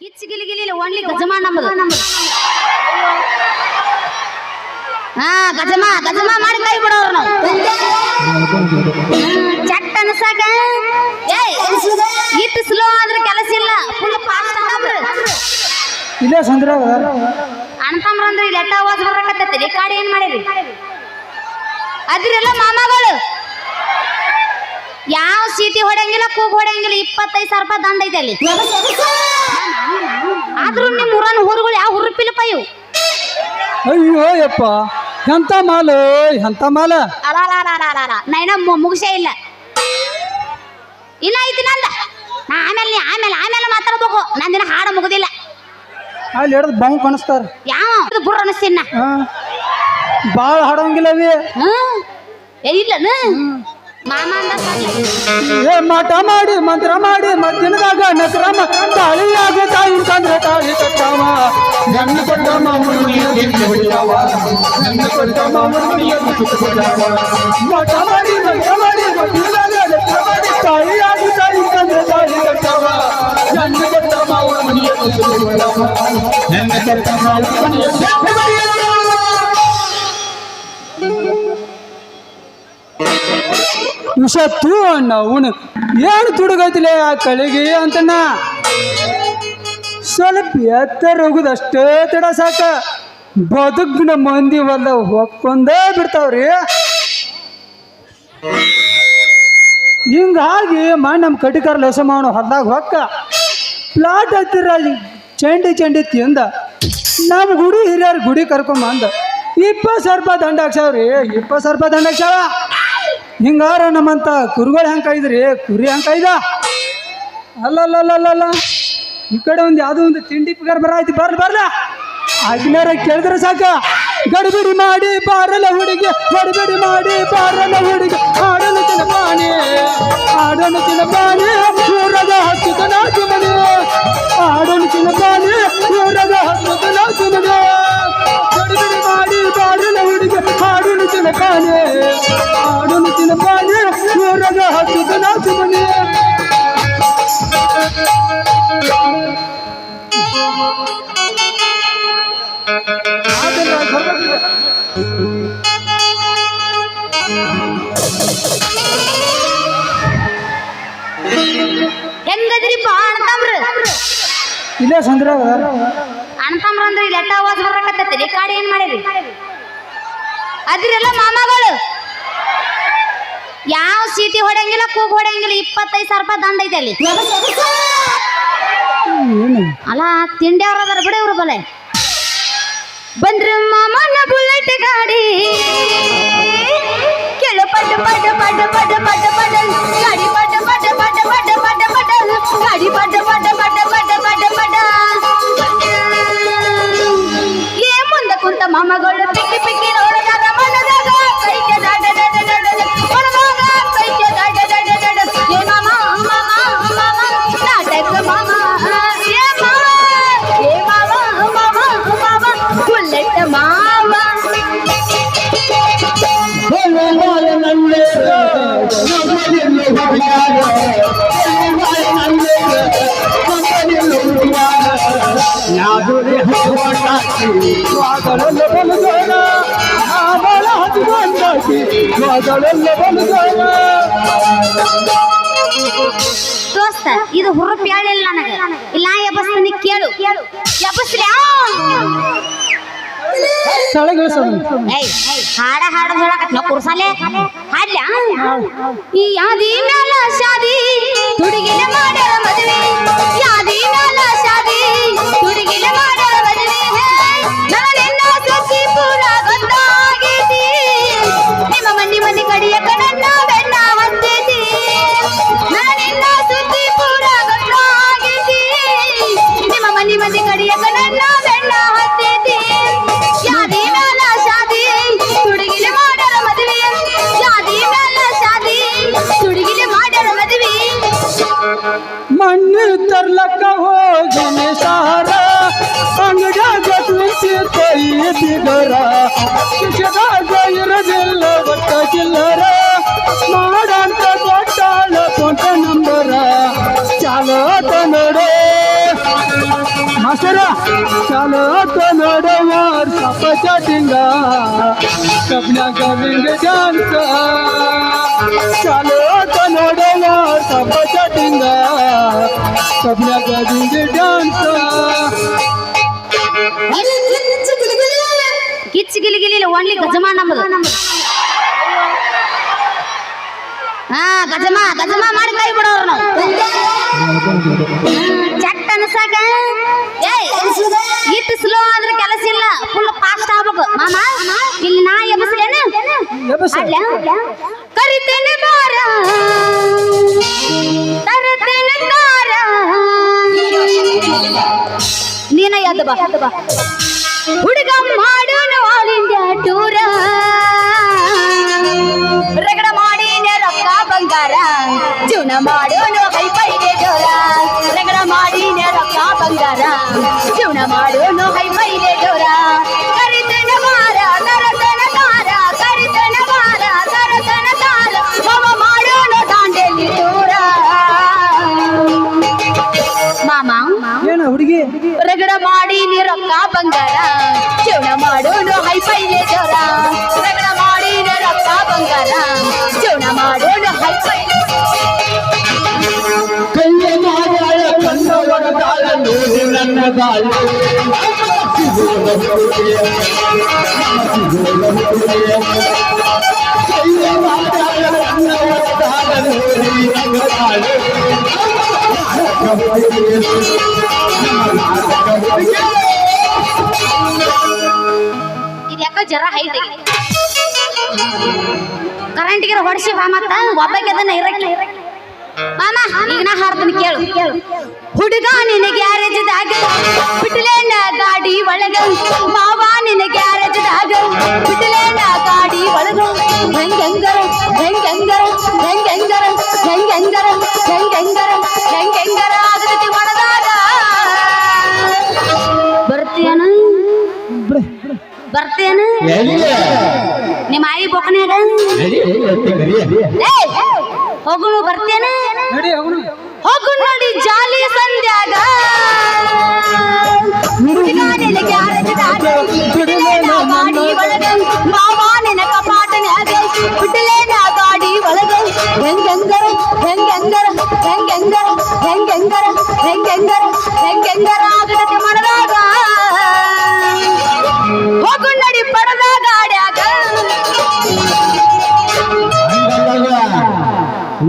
ಕಿಚ್ಚ ಗಿಲಿ ಗಿಲಿ ಓನ್ಲಿ ಗಜಮಾ ನಮ್ಮದು ಹಾ ಗಜಮಾ ಗಜಮಾ ಮಾಡಿ ಕೈ ಬಿಡೋರು ನಾವು. ಚಟ್ ಅನ್ಸಾಕ? ಏಯ್ ಇಟ್ಟು ಸ್ಲೋ ಆದ್ರೆ ಕೆಲಸ ಇಲ್ಲ. ಫುಲ್ ಫಾಸ್ಟ್ ಅಂದ್ರೆ ಇಲ್ಲೇ ಸಂದ್ರಾಗ ಅಣ್ತಮ್ರ ಅಂದ್ರೆ ಇಲ್ಲಿ ಎಟ್ಟ ಆವಾಜ್ ಬರಕತ್ತೈತಿ? ಕಾಡಿ ಏನ್ ಮಾಡಿರಿ? ಅದ್ರೆಲ್ಲ ಮಾಮಗಳು. ಯಾವ ಸೀಟಿ ಹೊಡೆಯಂಗಿಲ್ಲ ಕೂಗ್ ಹೊಡೆಯಂಗಿಲ್ಲ ಇಪ್ಪತ್ತೈದು ಸಾವಿರ ರೂಪಾಯಿ ದಂಡ ಐತೆ ಅಲ್ಲಿ. ಆದ್ರೂ ನಿಮ್ ಊರನ್ ಊರುಗಳು ಯಾವ ಹುರುಪಿಲ್ಲಪ್ಪ ಇವು? ಅಯ್ಯೋ ಯಪ್ಪ. ಎಂತ ಮಾಲ? ಎಂತ ಮಾಲ? ನೈನ ನಾ ಮುಗಿಸೇ ಇಲ್ಲ. ಇನ್ನ ಐತಿ ನಂದ. ನಾ ಆಮೇಲೆ ನೀ ಆಮೇಲೆ ಆಮೇಲೆ ಮಾತಾಡ್ಬೇಕು. ನಂದಿನ ಹಾಡ ಮುಗುದಿಲ್ಲ. ಅಲ್ಲಿ ಹಿಡ್ದು ಬಂಗ್ ಕಾಣಿಸ್ತಾರ. ಯಾವ? ಬುರ್ರ ಅನಿಸ್ತೀನ ಹಾ. ಭಾಳ ಹಾಡೋಂಗಿಲ್ಲ ಅವಿ. ಹ್ಮ್. ಏ, ಇಲ್ಲ. ಏ ಮಾಟ ಮಾಡಿ ಮಂತ್ರ ಮಾಡಿ ಮಧ್ಯಾಹ್ನದಾಗ ನಕ್ರಮ ತಾಳಿಯಾಗ ತಾಯಿ ತಂದ್ರೆ ತಾಳಿ ಕಟ್ಟಾವ ನನ್ನ ಕೊಟ್ಟ ನನ್ನ ಕೊಟ್ಟ ಮಾಟ ಮಾಡಿ ಮಂತ್ರ ಮಾಡಿ ಮಧ್ಯಾಹ್ನದಾಗ ನಕ್ರ ಮಾಡಿ ತಾಳಿಯಾಗ ತಾಯಿ ತಂದ್ರೆ ತಾಳಿ ಕಟ್ಟಾವ ನನ್ನ ಕೊಟ್ಟ ಮಾವನ ಮನೆಯ ನನ್ನ ಕೊಟ್ಟ ಮಾವನ ಮನೆಯ ವಿಷ ತೂ ಅವನು ಏನು ತುಡುಗೈತಿಲೆ ಆ ಕಳಿಗೆ ಅಂತಣ್ಣ? ಸ್ವಲ್ಪ ಎತ್ತರ ಹೋಗುದಷ್ಟೇ ತಡ ಸಾಕ. ಬದುಕಿನ ಮಂದಿ ಒಲ್ಲ ಹೊಕ್ಕೊಂದೇ ಬಿಡ್ತಾವ್ರಿ. ಹಿಂಗಾಗಿ ಮಾ ನಮ್ಮ ಕಟಿಕಾರ ಲಸ ಮಾವನ ಹೊಲ್ದಾಗ ಹೊಕ್ಕ. ಪ್ಲಾಟ್ ಹತ್ತಿರ ಚಂಡಿ ಚಂಡಿ ತಿಂದ. ನಮ್ಮ ಗುಡಿ ಹಿರಿಯರ್ ಗುಡಿ ಕರ್ಕೊಂಬಂದ. ಇಪ್ಪತ್ತು ಸಾವಿರ ರೂಪಾಯಿ ದಂಡ ಹಾಕ್ಸಾವ್ರಿ ಇಪ್ಪತ್ತು ಸಾವಿರ ರೂಪಾಯಿ ದಂಡ ಹಾಕ್ಸಾವ ಹಿಂಗಾರ ನಮ್ಮಂತ ಕುರುಗಳು ಹೆಂಗೆ ಕಾಯ್ದ್ರಿ? ಕುರಿ ಹೆಂಗೆ ಕಾಯ್ದ? ಅಲ್ಲಲ್ಲಲ್ಲಲ್ಲ ಈ ಕಡೆ ಒಂದು ಯಾವುದೋ ಒಂದು ತಿಂಡಿ ಪಿಗಾರ ಬರ ಆಯ್ತು, ಬರ್ಲಿ, ಬರ್ಲ. ಆಗಿನಾರ ಕೇಳಿದ್ರೆ ಸಾಕ. ಗಡಿಬಿಡಿ ಮಾಡಿ, ಬಾರಲ ಹುಡುಗಿ. ಗಡಿಬಿಡಿ ಮಾಡಿ, ಬಾರಲ ಹುಡುಗಿ. ಆಡಲು ಬಾಣಿ ಆಡಲು ತಿನ್ನ ಊರದ ಹೆಂಗದ್ರಿಪ್ಪ ಅಣ್ತಮ್ರ ಇಲ್ಲ ಸಂದ್ರ ಅಣ್ತಮ್ರ ಅಂದ್ರೆ ಇಲ್ಲಿ ಎಟ್ಟ ಆವಾಜ್ ಬರಕತ್ತೈತಿ? ಕಾಡಿ ಏನ್ ಮಾಡಿರಿ? ಅದ್ರೆಲ್ಲ ಮಾಮಗಳು? ಯಾವ ಸೀಟಿ ಹೊಡೆಯಂಗಿಲ್ಲ ಕೂಗ್ ಹೊಡೆಯಂಗಿಲ್ಲ ಇಪ್ಪತ್ತೈದು ಸಾವಿರ ರೂಪಾಯಿ ದಂಡ ಐತೆ ಅಲ್ಲಿ. ಅಲ್ಲ ತಿಂಡಿ ಅವ್ರ ಅದಾರ ಬಿಡ ಇವ್ರು ಬಲೆ. ಬಂದ್ರ ಮಾಮನ ಬುಲೆಟ್ ಗಾಡಿ ಕೆಳು ಪಟ ಪಟ ಪಟ ಪಟ ಪಟ ಪಟ ಗಾಡಿ ಪಟ ಪಟ ಪಟ ಪಟ ಪಟ ಪಟ ಗಾಡಿ ಪಟ ಪಟ ಪಟ ಪಟ ಪಟ ಪಟ ಏ ಮುಂದ ಕುಂತ ಮಾಮಗಳು ದೋಸ್ತ ಇದು ಹುರುಪ್ ಹೇಳಿಲ್ಲ ನನಗೆ. ಇಲ್ಲ ಎಬ್ಬಸ್ತೀನಿ ಕೇಳು. ಎಬ್ಬಸ್ರಿ ಹಾಡ ಹಾಡ ಹೇಳಕತ್ ನಾ ಕುರ್ಸಾಲೆ ಹಾಡ್ಲ? ಈ ಯಾದಿ ಮ್ಯಾಲ ಶಾದಿ ಹುಡುಗಿನ ಮಾಡ್ಯಾರ ಮದುವೆ. ಯಾದಿ ಮ್ಯಾಲ ಶಾದಿ ಕೊಟ್ಟಾಳ ಕೊಂಟ ನಂಬರ ಚಾಲೋ ನೋಡೇ ಮಾಸ್ಟರ ಚಾಲೋ तो ನೋಡವಾರ್ ಸಪ ಚಾಟಿಂಗ ಕಬ್ನ್ಯಾಗ ವಿಂಗ ಡ್ಯಾನ್ಸ್ ಚಾಲೋ तो ನೋಡವಾರ್ ಸಪ ಚಾಟಿಂಗ ಕಬ್ನ್ಯಾಗ ವಿಂಗ ಡ್ಯಾನ್ಸ್ ಕಿಚ್ಚ ಗಿಲಿ ಗಿಲಿ ಒನ್ಲಿ ಗಜಮ ನಮ್ಮದು ಹಾ ಗಜಮ ಗಜಮ ಮಾಡಿ ಕೈ ಬಿಡೋರು ನಾವು ಹ್ಮ್, ಚಟ್ ಅನ್ಸಾಕ ಏಯ್ ಇಟ್ಟು ಸ್ಲೋ ಆದ್ರೆ ಕೆಲಸ ಇಲ್ಲ. ಫುಲ್ ಫಾಸ್ಟ್ ಆಗ್ಬೇಕು. ಮಾಮ ಇಲ್ಲಿ ನಾ ಎಬ್ಬಿಸ್ಲೇನು? ಕರಿತೇನೆ ಬಾರ ತರತೇನೆ ತಾರ ನೀನ ಎದ್ದು ಬಾ. ಹುಡುಗ ಮಾಡೋಣ ಆಲ್ ಇಂಡಿಯಾ ಟೂರ ರಗಡ ಮಾಡಿ ರೊಕ್ಕ ಬಂಗಾರ. ಜೀವನ ಮಾಡೋಣ ಹೈ ಜೋರ ರಗಡ ಮಾಡಿ ನೆರಪ್ಪ ಬಂಗಾರ. ಜೀವನ ಮಾಡೋನು ಹೈ ಮೈಲೆ ಜೋರ. ಕರಿತನ ಮಾರ ತರತನ ತಾರ ಕರಿತನ ಮಾರ ತರತನ ತಾರ ಮವ ಮಾಡೋನು ದಾಂಡೆಲಿ ದೂರ. ಮಾಮ ಏನ ಹುಡುಗಿ? ರಗಡ ಮಾಡಿ ನೀರಪ್ಪ ಬಂಗಾರ. ಜೀವನ ಮಾಡೋನು ಹೈ ಮೈಲೆ ಜೋರ. ರಗಡ ಮಾಡಿ ನೀ ರೊಕ್ಕ ಬಂಗಾರ. ಜೀವನ ಮಾಡೋನು ಹೈ ಪೈಲೆ ಯಾಕೋ ಜರ ಹೈಟ್ ಕರೆಂಟ್ಗೆ ಹೊಡ್ಸಿ ಬಾ ಮತ್ತ ಒಬ್ಬಕ್ಕೆ ಅದನ್ನ ಇರಕ್ಕೆ. ಮಾಮ, ಈಗ ನಾ ಹಾಡ್ತೀನಿ ಕೇಳು. ಹುಡುಗ ನಿನ ಗ್ಯಾರೇಜ್ದಾಗ ಬಿಟ್ಲೇನ ಗಾಡಿ ಒಳಗ. ಮಾವ ನಿನ ಗ್ಯಾರೇಜ್ದಾಗ ಬಿಟ್ಲೇನ ಗಾಡಿ ಒಳಗ. ಹೆಂಗೆಂಗರ ಹೆಂಗೆಂಗರ ಹೆಂಗೆಂಗರ ಹೆಂಗೆಂಗರ ಹೆಂಗೆಂಗರ ಹೆಂಗೆಂಗರ ಆಗತಿ ಒಳದಾಗ ಬರ್ತೀಯನ? ಬರ್ತೇನ ನಿಮ್ಮ ಆಯಿ ಬೊಕ್ಕನ್ಯಾಗ ಏಯ್ ಹೋಗು ಬರ್ತೇನ ನಡಿ ಅವನು ಹೋಗು ನೋಡಿ ಜಾಲಿ ಸಂಧ್ಯಾಗ ಹುಡುಗ ನಿನ್ನ ಗ್ಯಾರೇಜ್ದಾಗ ಬಿಡಲೇನ ಗಾಡಿ ಒಳಗ. ಮಾವ ನಿನ್ನ ಕಪಾಟನ್ಯಾಗ ಬಿಡಲೇನ ಗಾಡಿ ಒಳಗ. ಹೆಂಗೆಂಗರ ಹೆಂಗೆಂಗರ ಹೆಂಗೆಂಗರ ಹೆಂಗೆಂಗರ ಹೆಂಗೆಂಗರ ಹೆಂಗೆಂಗರ ಆಗದಕ್ಕೆ ಮಾಡದಾಗ.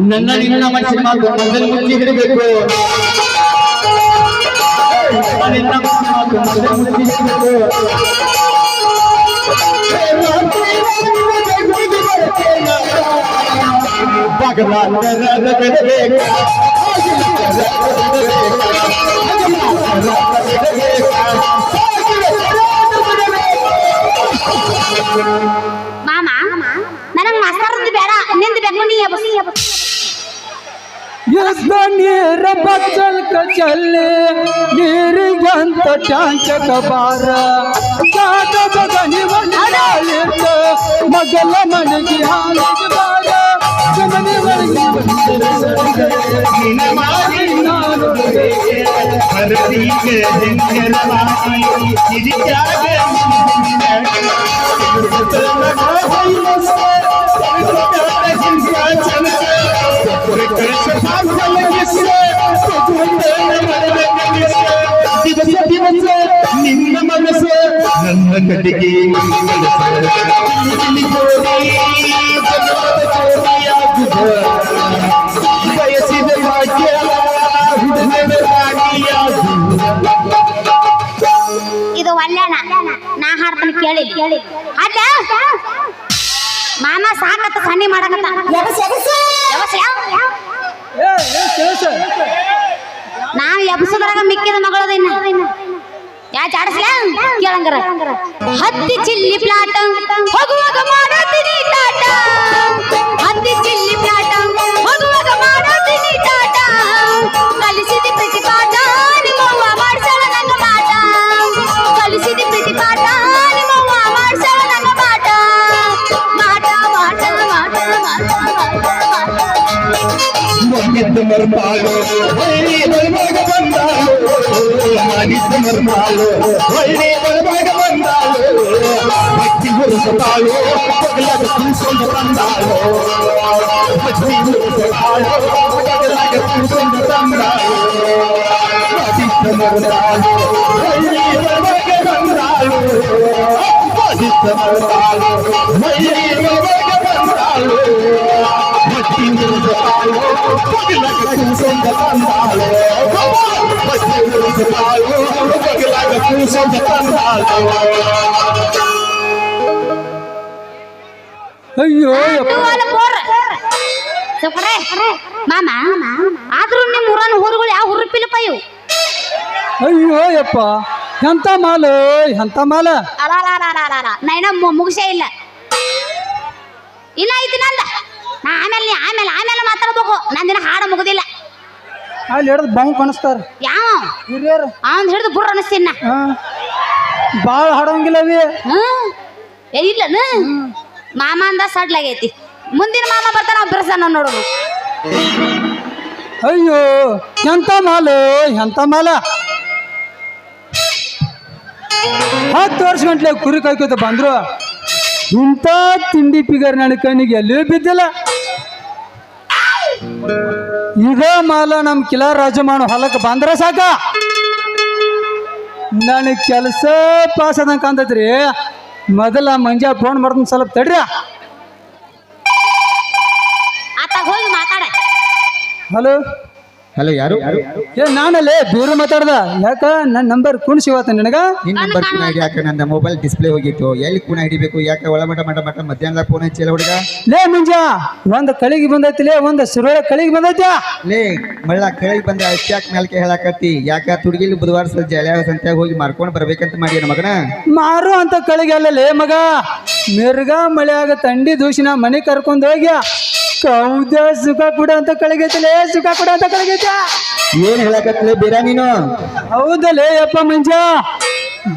ನನ್ನ ನಿನ್ನ ಮನಸ್ಸಿನ ಮಾತು ಮೊದಲು ಮುಚ್ಚಿ ಹಿಡಿಬೇಕು ನಿನ್ನ ಮನಸ್ಸಿನ ಮಾತು ಮೊದಲು ಮುಚ್ಚಿ ಹಿಡಬೇಕು ಭಗವಂತನ ಬಿಡಬೇಕು ಮಾಮ ನನಗೆ ಮಾಸ್ತರ್ದು ಬೇಡ ನಿಂದು ಬೇಕು ನೀ ಎಬ್ಬಸಿ ಎಸ್ದ ನೀರ ಬಚ್ಚಲ್ಕ ಚಲ್ಲಿ ನೀರಿಗಂತ ಟ್ಯಾಂಕ ಬಾರ ಕಾಟದ ಗನಿ ಮನೆಯಾಳಿತ ಮಗಲ ಮನೆಗೆ ಹಾಲಿಗೆ ಬಾರ ಮನೆ ಒಳಗೆ ನಿನ್ನ ಮಾತಿನ ನಾನು ಹರದೀಗ ಜಂಗಲವಾಗಿ ಹಿರಿಯಾಗ ಇದು ಒಳ್ಳೆಣ ನಾ ಹಾಡ್ತಾನೆ ಕೇಳಿ. ಕೇಳಿ ಅಲ್ಲ? ಮಾಮ ಸಾಕತ್ತ ಸನ್ನಿ ಮಾಡಕತ್ತ. ನಾವ್ ಎಬ್ಸದ್ರಾಗ ಮಿಕ್ಕಿದ ಮಗಳದ ಯಾ ಚಾಡಸ್ಲ ಕೇಳಂಗರ. ಹತ್ತಿ ಚಿಲ್ಲಿ ಪ್ಲಾಟ. ಹೋಗುವಾಗ ಮಾಡತೀನಿ ಟಾಟ. மனித்து மறுமாளோ வள்ளி பல்மாக வந்தாலோ மனித்து மறுமாளோ வள்ளி பல்மாக வந்தாலோ பக்தி ஒரு சொன்னாலோ பகலகத்தில் சொந்த தந்தாலோ பக்தி ஒரு சொன்னாலோ பகலகத்தில் சொந்த தந்தாலோ மதித்து மறுமாளோ வள்ளி பல்மாக வந்தாலோ மதித்து மறுமாளோ வள்ளி பல்மாக ಬಂದಾಳು ಪಗಲಾಗ ಕೂಸೊಂದು ತಂದಾಳು ಅಯ್ಯೋ ಆದ್ರೂ ನಿಮ್ಮ ಊರನ ಊರುಗಳು ಯಾವ ಹುರುಪಿಲ್ಲಪ್ಪ ಇವು ಅಯ್ಯೋ ಯಪ್ಪ ಎಂತ ಮಾಲು, ಎಂತ ಮಾಲ? ಅಲ್ಲ ನೈನ ಮುಗಿಸೇ ಇಲ್ಲ. ಇನ್ನ ಐತಿ ನಂದ. ನಾ ಆಮೇಲೆ ನೀ ಆಮೇಲೆ ಆಮೇಲೆ ಮಾತಾಡ್ಬೇಕು. ನಂದಿನ ಹಾಡು ಮುಗುದಿಲ್ಲ. ಅಲ್ಲಿ ಹಿಡಿದು ಬಂಗ್ ಕಾಣಿಸ್ತಾರ ಯಾವ? ಹಿರಿಯರು. ಅವನ್ ಹಿಡಿದು ಬುರ್ರ ಅನಿಸ್ತೀನಿ ನಾ ಭಾಳ ಹಾಡೋಂಗಿಲ್ಲ ಅವಿ. ಹ್ಮ್. ಏ ಇಲ್ಲನ ಮಾಮ ಅಂದ ಸಡ್ಲಾಗೈತಿ ಮುಂದಿನ ಮಾಮ ಬರ್ತಾನ ಅವ್ ಬಿರ್ಸನ ನೋಡೋದು. ಅಯ್ಯೋ ಎಂತ ಮಾಲು ಎಂತ ಮಾಲ. ಹತ್ತು ವರ್ಷ ಗಂಟ್ಲೆ ಕುರಿ ಕಾಯ್ಕೋತ ಬಂದ್ರು. ಇಂಥ ತಿಂಡಿ ಪಿಗರ್ ನನ್ನ ಕಣ್ಣಿಗೆ ಎಲ್ಲೂ ಬಿದ್ದಿಲ್ಲ. ಈಗ ಮಾಲ ನಮ್ಮ ಕಿಲ ರಾಜಮಾನ ಹೊಲಕ್ಕೆ ಬಂದ್ರೆ ಸಾಕ. ನನಗೆ ಕೆಲಸ ಪಾಸ್ ಆದಂಗೆ ಕಾಣ್ತೈತ್ರಿ. ಮೊದಲ ಮಂಜ ಫೋನ್ ಮಾಡ್ತೀನಿ ಸ್ವಲ್ಪ ತಡ್ರಿ. ಹಲೋ ಹಲೋ ಯಾರು? ಏ ನಾನಲ್ಲೇ ದೂರ ಮಾತಾಡ್ದ. ಯಾಕ? ನನ್ನ ನಂಬರ್ ಕುಣಿಸಿ ಇವತ್ತು ನಿನಗ. ನಿನ್ನ ನಂಬರ್ ಕೂಡ ಐಡಿ ಯಾಕೆ? ನನ್ನ ಮೊಬೈಲ್ ಡಿಸ್ಪ್ಲೇ ಹೋಗಿತ್ತು. ಎಲ್ಲಿ ಕೂನ ಹಿಡಿಬೇಕು? ಯಾಕೆ ಒಳ ಮಟ ಮಟ ಮಟ ಮಧ್ಯಾಹ್ನದ ಫೋನ್ ಹಚ್ಚಿಲ್ಲ ಹುಡುಗ? ಲೇ ಮುಂಜ. ಒಂದ್ ಕಳಿಗೆ ಬಂದೈತಿ ಲೇ ಒಂದ್ ಸುರುಳ ಕಳಿಗೆ ಬಂದೈತಿ ಲೇ ಮಳ್ಳ ಕಳಿಗೆ ಬಂದ ಅಷ್ಟ್ಯಾಕ್ ಮೇಲ್ಕೆ ಹೇಳಾಕತ್ತಿ. ಯಾಕ ತುಡುಗಿಲಿ ಬುಧವಾರ ಸಲ ಜಲ ಸಂತ್ಯಾಗ ಹೋಗಿ ಮಾರ್ಕೊಂಡು ಬರ್ಬೇಕಂತ ಮಾಡಿ ಮಗನ? ಮಾರು ಅಂತ ಕಳಿಗೆ ಅಲ್ಲ ಲೇ ಮಗ. ಮಿರ್ಗ ಮಳೆಯಾಗ ತಂಡಿ ದೂಷಣ ಮನೆ ಕರ್ಕೊಂಡು ಹೋಗಿ ಕೌದ ಸುಖ ಕೂಡ ಅಂತ ಕಳಿಗೈತಿ ಸುಖ ಕೂಡ ಅಂತ ಕಳಗೈತ. ಏನ್ ಹೇಳಕತ್ಲೆ ಬೇರ ನೀನು? ಹೌದಲೇ ಅಪ್ಪ ಮಂಜ.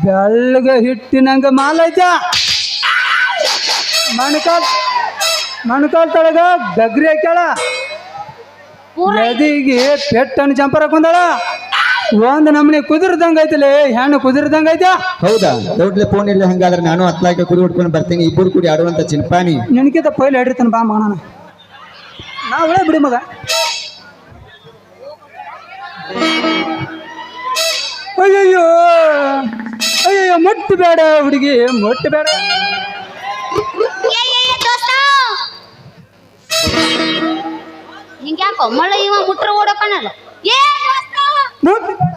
ಬೆಳ್ಳಗ ಹಿಟ್ಟಿನಂಗ ಮಾಲೈತ. ಐತ ಮಣ್ಕಾಲ್ ಮಣ್ಕಾಲ್ ತಳಗ ಗಗ್ರಿ ಹಾಕ್ಯಾಳ. ನದಿಗೆ ಪೆಟ್ಟನ್ನು ಜಂಪರ್ ಹಾಕೊಂಡಾಳ. ಒಂದ್ ನಮ್ನಿ ಕುದುರ್ದಂಗ ಐತಲೆ ಹೆಣ್ಣು ಕುದುರ್ದಂಗ ಐತ. ಹೌದಾ? ದೊಡ್ಡ ಫೋನ್ ಇಲ್ಲ ಹಂಗಾದ್ರೆ ನಾನು ಹತ್ಲಾಕ ಕುರಿ ಹೊಡ್ಕೊಂಡು ಬರ್ತೀನಿ ಇಬ್ಬರು ಕೂಡಿ ಆಡುವಂತ ಚಿಂಪಾನಿ ನಿನಕಿಂತ ಪೈಲ್ ಹಿಡಿತಾನ ಬಾ ಮಗನ ನಾ ಒಳ್ಳೆ ಬಿಡಿ ಮಗ ಅಯ್ಯಯ್ಯೋ ಅಯ್ಯಯ್ಯೋ ಮುಟ್ಟು ಬೇಡ ಹುಡುಗಿ ಮುಟ್ಟು ಬೇಡ ಏ ಏ ಏ ದೋಸ್ತ ಹಿಂಗ್ಯಾಕೋ ಮಳ್ಳ ಇವ ಮುಟ್ರ ಓಡಕನಲ್ಲ ಏ ದೋಸ್ತ ಮುಟ್ಟು ಬೇಡ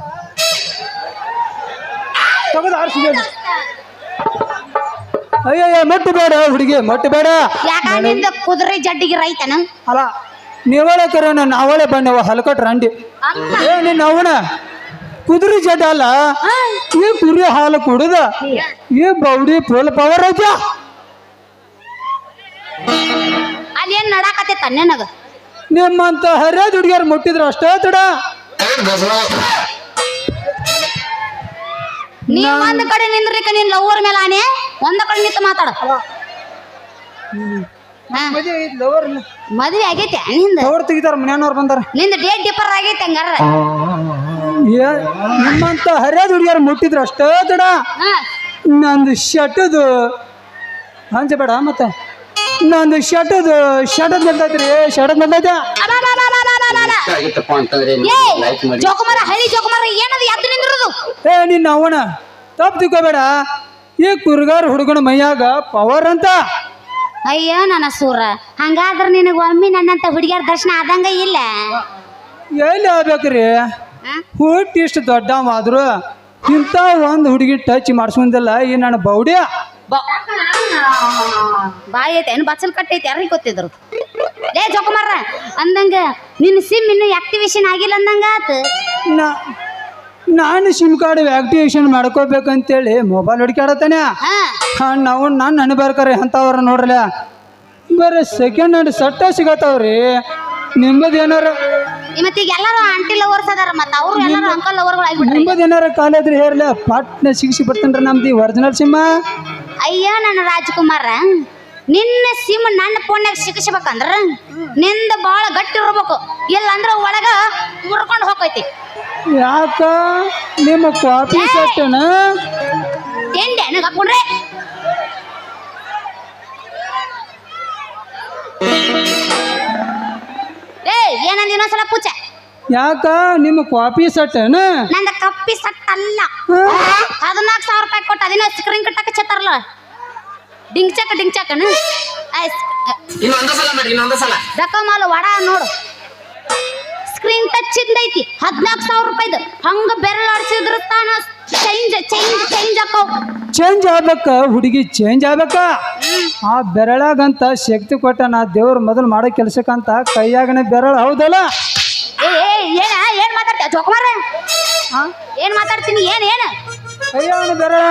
ತಗದು ಆರಿಸಿದೆ ಅಯ್ಯಯ್ಯ ಮುಟ್ಟು ಬೇಡ ಹುಡುಗಿ ಮುಟ್ಟು ಬೇಡ. ಯಾಕ? ನಿಂದ ಕುದುರೆ ಜಡ್ಡಿಗೆ ರೈತನ? ಅಲ್ಲ ನೀವಳೆ ಕರೆ ನಾವಳೆ ಅವಳೆ ಬಣ್ಣವ ಹಲಕಟ್ ರಂಡಿ. ಏ ನಿನ್ನ ಅವನ? ಕುದುರೆ ಜಡ್ಡ ಅಲ್ಲ? ಈ ಕುರಿ ಹಾಲು ಕುಡುದ? ಈ ಬೌಡಿ ಫುಲ್ ಪವರ್ ಐತ ಅಲ್ಲಿ ಏನ್ ನಡಾಕತ್ತೆ ತನ್ನೆನಗ ನಿಮ್ಮಂತ ಹರೇ ಹುಡುಗಿಯರು ಮುಟ್ಟಿದ್ರು ಅಷ್ಟೇ ತಡ. ನೀ ಒಂದ್ ಕಡೆ ನಿಂದ್ರಿಕ ನಿನ್ ಲವ್ವರ್ ಮೇಲೆ ಆನೆ. ಒಂದ ಕಡೆ ನಿಂತು ಮಾತಾಡ. ಹಾ, ಮದ್ವೆ ಆಗೈತೆ ನಿಂದ. ಅವ್ರು ತೆಗಿತಾರ ಮನ್ಯಾನವ್ರು ಬಂದಾರ. ನಿಂದ ಡೇಟ್ ಡಿಪರ್ ಆಗೈತೆ ಹಂಗಾರ. ಏ ನಿಮ್ಮಂತ ಹರಿಯಾದ ಹುಡುಗಿಯರು ಮುಟ್ಟಿದ್ರು ಅಷ್ಟೇ ತಡ. ಹಾ. ನಂದು ಶಟದು ಹಂಚಬೇಡ ಮತ್ತೆ. ನಂದು ಶಟದು ಶಟದ್ ನಿಲ್ತೈತ್ರಿ ಶಟದ್ ನಿಲ್ತೈತೆ ಜೋಕುಮಾರ ಹಳಿ ಜೋಕುಮಾರ ಏನದು ಎದ್ದು ನಿಂದಿರೋದು? ಏ ನಿನ್ನ ಅವಣ ತಪ್ಪು ತಿಳ್ಕೊಬೇಡ. ಈ ಕುರುಗಾರ ಹುಡುಗನ ಮೈಯಾಗ ಪವರ್ ಅಂತ? ಅಯ್ಯೋ ನನ್ನ ಸೂರ ಹಂಗಾದ್ರೆ ನಿನಗ ಒಮ್ಮೆ ನನ್ನಂತ ಹುಡುಗಿಯರ ದರ್ಶನ ಆದಂಗ ಇಲ್ಲ? ಎಲ್ಲಿ ಆಗ್ಬೇಕ್ರಿ? ಹುಟ್ಟಿ ಇಷ್ಟು ದೊಡ್ಡವಾದ್ರು ಇಂತ ಒಂದು ಹುಡುಗಿ ಟಚ್ ಮಾಡಿಸ್ಕೊಂಡಿಲ್ಲ ಈ ನನ್ನ ಬೌಡಿ. ಬಾ- ಬಾಯಿ ಐತೆ ಏನು ಬಚ್ಚಲ್ ಕಟ್ಟೈತೆ ಯಾರಿಗೆ ಗೊತ್ತಿದ್ರು? ಲೇ ಜೋಕುಮಾರ ಅಂದಂಗ ನಿನ್ನ ಸಿಮ್ ಇನ್ನು ಆಕ್ಟಿವೇಶನ್ ಆಗಿಲ್ಲ ಅಂದಂಗ ಆತು. ನಾನು ಸಿಮ್ ಕಾರ್ಡ್ ಆಕ್ಟಿವೇಶನ್ ಮಾಡ್ಕೋಬೇಕಂತೇಳಿ ಮೊಬೈಲ್ ಹುಡುಕಾಡತ್ತಾನೆ ಹಾ. ನಾವು ನಾನು ನನ್ನ ಬರ್ಕರಿ ಅಂತವ್ರ ನೋಡ್ರಲ್ಲ. ಬರೀ ಸೆಕೆಂಡ್ ಹ್ಯಾಂಡ್ ಸಟ್ಟ ಸಿಗತ್ತವ್ರಿ. ನಿಮ್ಮದು ಏನಾರ ಮತ್ತ ಎಲ್ಲರೂ ಆಂಟಿ ಲವರ್ಸ್ ಅದಾರ ಮತ್ತೆ ಅವರು ಎಲ್ಲಾರು ಅಂಕಲ್ ಲವರ್ಗಳು ಆಗ್ಬಿಟ್ರಿ. ನಿಮ್ಮದು ಏನಾರ ಕಾಲೇದ್ರಿ ಹೇರ್ಲ ಪಟ್ನ ಸಿಗಿಸಿ ಬರ್ತಾನ್ರಿ ನಮ್ದು ಒರಿಜಿನಲ್ ಸಿಮ್ಮ ಅಯ್ಯೋ ನನ್ನ ರಾಜ್ಕುಮಾರ ನಿನ್ನ ಸಿಮ್ ನನ್ನ ಫೋನ್ಯಾಗ ಸಿಗಿಸ್ಬೇಕಂದ್ರ ನಿಂದ ಭಾಳ ಗಟ್ಟಿ ಇರ್ಬೇಕು. ಇಲ್ಲಂದ್ರ ಒಳಗ ಮುರ್ಕೊಂಡು ಹೋಗೈತಿ ಯಾಕ? ನಿಮ್ಮ ಕಾಫಿ ಸೆಟ್ಟನ? ನನಗೆ ಹಾಕೊಂಡ್ರೆ ಏ ಏನಂದ ಇನ್ನೊಂದ್ಸಲ ಪೂಜ? ಯಾಕ? ನಿಮ್ಮ ಕಾಫಿ ಸೆಟ್ಟನ? ನಂದ ಕಪ್ಪಿ ಸಟ್ ಅಲ್ಲ ಹದಿನಾಲ್ಕು ಸಾವಿರ ರೂಪಾಯಿ ಕೊಟ್ಟು ಅದಿನ ಸ್ಕ್ರೀನ್ ಕಟ್ಟಕ್ಕೆ ಚತ್ತಾರಲ್ಲ ಡಿಂಗ್ ಚಕ್ ಡಿಂಗ್ ಚಕ್ಕನ ಇನ್ನೊಂದು ಸಲ ಮಾಡಿ ಇನ್ನೊಂದು ಸಲ ದಕಮಾಲ ವಡ ನೋಡು. ಸ್ಕ್ರೀನ್ ಟಚ್ ಐತಿ ಹದಿನಾಲ್ಕು ಸಾವಿರ ರೂಪಾಯಿದು. ಹಂಗ ಬೆರಳು ಆಡ್ಸಿದ್ರ ತಾನ. ಚೇಂಜ್ ಚೇಂಜ್ ಚೇಂಜ್ ಹಾಕೋ ಚೇಂಜ್ ಆಗ್ಬೇಕ ಹುಡುಗಿ ಚೇಂಜ್ ಆಗ್ಬೇಕ. ಆ ಬೆರಳಾಗಂತ ಶಕ್ತಿ ಕೊಟ್ಟ ನಾ ದೇವ್ರ ಮೊದಲು ಮಾಡೋ ಕೆಲ್ಸಕ್ಕಂತ ಕೈಯಾಗನೆ ಬೆರಳು ಹೌದಲ್ಲ? ಏ ಏ, ಏನ ಏನ್ ಮಾತಾಡ್ತೀಯ ಜೋಕುಮಾರ? ಏನ್ ಮಾತಾಡ್ತೀನಿ? ಏನ್ ಏನ್? ಕೈಯಾಗನೆ ಬೆರಳ?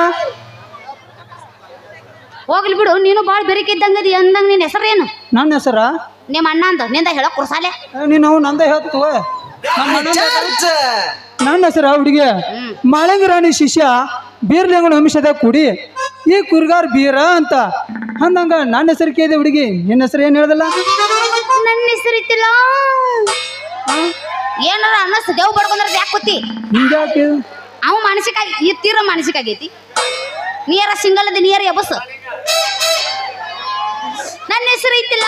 ಹೋಗ್ಲಿ ಬಿಡು ನೀನು ಭಾಳ ಬೆರಕಿದ್ದಂಗದಿ ಅಂದಂಗ ನಿನ್ನ ಹೆಸರೇನು? ನನ್ನ ಹೆಸರ? ನಿಮ್ಮ ಅಣ್ಣ ಅಂತ ನಿಂದ ಹೇಳೋ ಕುರ್ಸಾಲೆ? ನೀನು ನಂದ ಹೇಳ್ತು ನನ್ನ ಹೆಸರ ಹುಡುಗಿ. ಮಾಳಿಂಗ ರಾಣಿ ಶಿಷ್ಯ ಬೀರ್ಲಿಂಗನ ವಂಶದ ಕುಡಿ. ಈ ಕುರ್ಗಾರ್ ಬೀರ ಅಂತ ಅಂದಂಗ ನನ್ನ ಹೆಸರು ಕೇಳಿದೆ ಹುಡುಗಿ. ನಿನ್ನ ಹೆಸರು ಏನು ಹೇಳ್ದಲ್ಲ? ನನ್ನ ಹೆಸರು ಇತ್ತಿಲ್ಲ. ಏನಾರ ಅನ್ನಸ್ ದೇವ್ ಬಡ್ಕೊಂಡ್ರೆ ಯಾಕೆ ಕೂತಿ? ಹಿಂಗ್ಯಾಕೆ? ಅವ ಮಾನಸಿಕ ಈ ತೀರ ಮಾನಸಿಕ ಆಗೈತಿ ನೀರ ಸಿಂಗಲ್ ಅದ ನೀರ ಎಬಸ್? ನನ್ನ ಹೆಸರು ಐತಿಲ್ಲ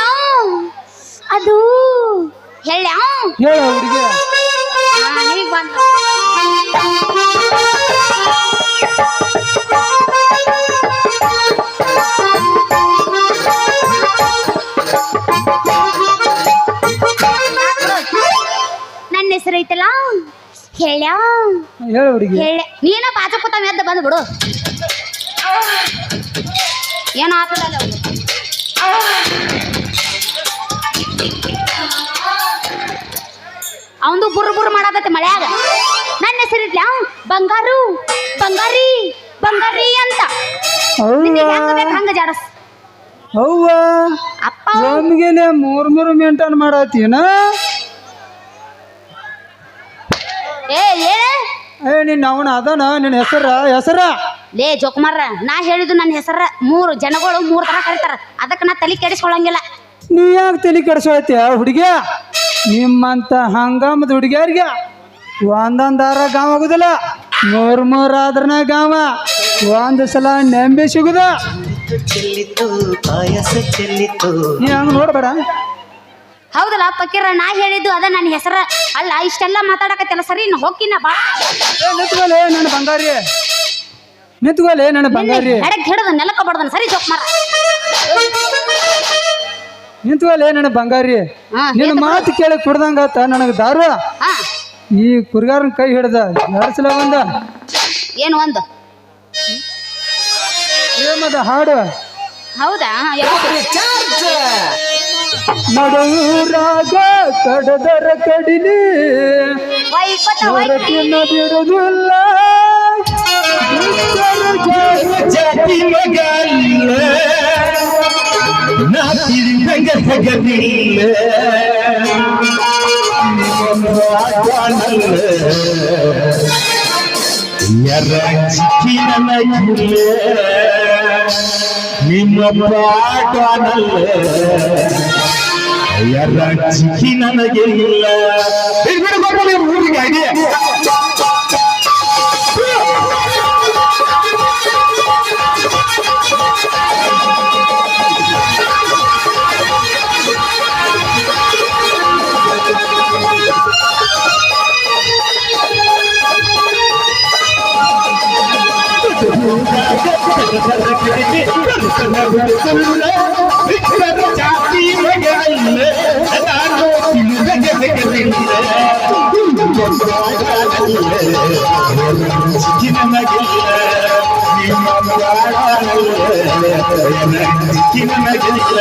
ಅದು. ಹೇಳ ಹೇಳ ಹುಡುಗಿ. ಈಗ ಬಂದ ನನ್ನ ಹೆಸರು ಐತಲ್ಲ? ಹೇಳ. ಹೇಳ ಹುಡುಗಿ. ಹೇಳ. ನೀನ ಬಾಜು ಕೂತಾವ ಎದ್ದು ಬಂದು ಬಿಡು. ಏನು ಆಗ್ತದಲ್ಲ ಅವಂದು ಬುರು ಬುರು ಮಾಡತೈತೆ ಮಳೆಯಾಗ. ನನ್ನ ಹೆಸರಿದ್ಲ ಬಂಗಾರು ಬಂಗಾರಿ ಬಂಗಾರಿ ಅಂತ. ನಿನಗೆ ಹೆಂಗ ಬೇಕು ಹಂಗ ಜಾಡಸ್. ಹೌವ ಅಪ್ಪ. ಒಮ್ಗೆನೆ ಮೂರ್ ಮೂರು ಮೇಂಟೈನ್ ಮಾಡತ್ತೀನ ಏ ಏ. ಏ ನಿನ್ನ ಅವನ ಅದನ ನಿನ್ನ ಹೆಸರ ಹೆಸರ? ಲೇ ಜೋಕುಮಾರ ನಾ ಹೇಳಿದ್ದು ನನ್ನ ಹೆಸರ. ಮೂರು ಜನಗಳು ಮೂರು ತರ ಕರೀತಾರ. ಅದಕ್ಕೆ ನಾ ತಲೆ ಕೆಡಿಸ್ಕೊಳಂಗಿಲ್ಲ. ನೀ ಯಾಕೆ ತಲೆ ಕೆಡಿಸೋಯ್ತಿ ಹುಡುಗಿಯ? ನಿಮ್ಮಂತ ಹಂಗಾಮದ ಹುಡುಗಿಯರಿಗೆ ಒಂದೊಂದಾರ ಗಾಮ ಆಗುದಿಲ್ಲ. ಮೂರ್ ಮೂರ್ ಆದ್ರನ ಗಾಂವ ಒಂದ್ ಸಲ ನೆಂಬಿ ಸಿಗುದ. ಚೆಲ್ಲಿತು ಪಾಯಸ ಚೆಲ್ಲಿತು ನೀ ಹಂಗ ನೋಡ್ಬೇಡ. ಹೌದಲ್ಲ ಪಕ್ಕೀರ ನಾ ಹೇಳಿದ್ದು ಅದ ನನ್ನ ಹೆಸರ. ಅಲ್ಲ ಇಷ್ಟೆಲ್ಲ ಮಾತಾಡಕತ್ತಲ್ಲ ಸರಿ ನಾ ಹೋಗಿನ ಬಾ. ಏ, ನಿಂತ್ಕೊಲೆ ನನ್ನ ಬಂಗಾರಿ. ನಿಂತ್ಕೊಲೆ ನನ್ನ ಬಂಗಾರಿ. ಎಡಕ್ ಹಿಡದ ನೆಲಕ್ಕ ಬಡ್ದನ. ಸರಿ ಜೋಕುಮಾರ ನಿಂತ್ಕೊಲೆ ನನ್ನ ಬಂಗಾರಿ. ನಿನ್ನ ಮಾತು ಕೇಳಿ ಕುಡ್ದಂಗಾತ ನನಗೆ ದಾರು. ಈ ಕುರ್ಗಾರನ ಕೈ ಹಿಡ್ದ ಎರಡು ಸಲ ಒಂದ. ಏನು ಒಂದ? ಪ್ರೇಮದ ಹಾಡು. ಹೌದಾ? ನಡುರಾಗ ಕಡದರ ಕಡಿಲಿ. ಹೊರಟಿನ ಬಿಡುದಿಲ್ಲ. ಜಾತಿ ಮಗಲ್ಲ ನಾ ತಿರುಗಂಗ ತಗದಿಲ್ಲ ಯಾರ ಚಿಕ್ಕಿ ನನಗಿಲ್ಲ ನಿಮ್ಮ ಪಾಟನಲ್ಲ ಯಾರ ಚಿಕ್ಕಿ ನನಗಿಲ್ಲ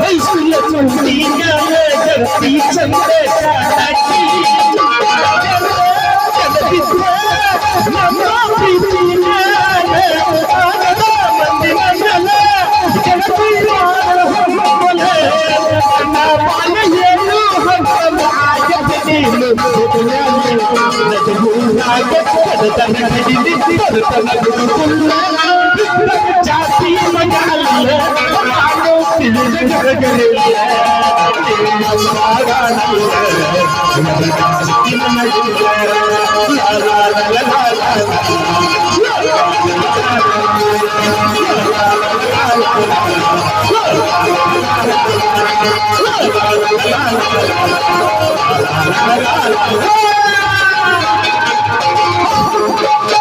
வயசுல சொல்லி கத்தி சந்த காட்டி நம்ம ಜಾತಿ ಮಜಾಲ ಏ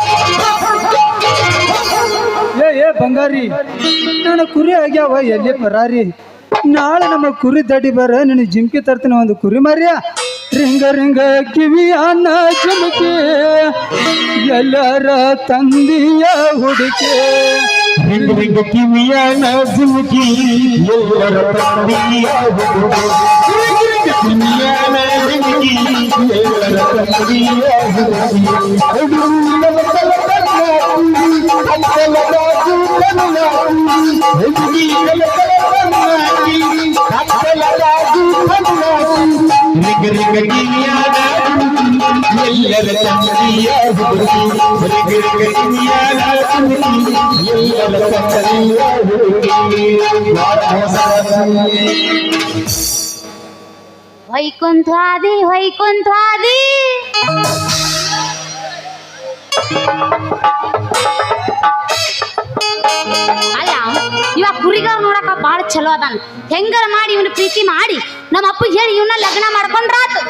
ಏ ಬಂಗಾರಿ. ನನ್ನ ಕುರಿ ಆಗ್ಯಾವ, ಎಲ್ಲಿ ಪರಾರಿ? ನಾಳೆ ನಮ್ಮ ಕುರಿ ದಡಿ ಬರ, ನಿನ್ನ ಜಿಮ್ಕಿ ತರ್ತೀನಿ ಒಂದು ಕುರಿ ಮರ್ಯ ರಿಂಗ ರಿಂಗ ಕಿವಿಯ ಜುಮುಕಿ ಎಲ್ಲರ ತಂದಿಯ ಹುಡುಕೆ. ರಿಂಗ ರಿಂಗ ಕಿವಿಯ ನಜುಕಿ ಎಲ್ಲರ ತಂದೆಯ ಹುಡುಗ वैकुंठादी वैकुंठादी Thank you. ಇವಾಗ ಕುರಿಗಾರ ನೋಡಕ ಬಾಳ ಚಲೋ ಅದಾನ. ಹೆಂಗಾರ ಮಾಡಿ ಇವನು ಪ್ರೀತಿ ಮಾಡಿ. ನಮ್ಮ ಅಪ್ಪ ಹೇಳಿ ಇವನ್ನ ಲಗ್ನ ಮಾಡ್ಕೊಂಡ್ರಾತು.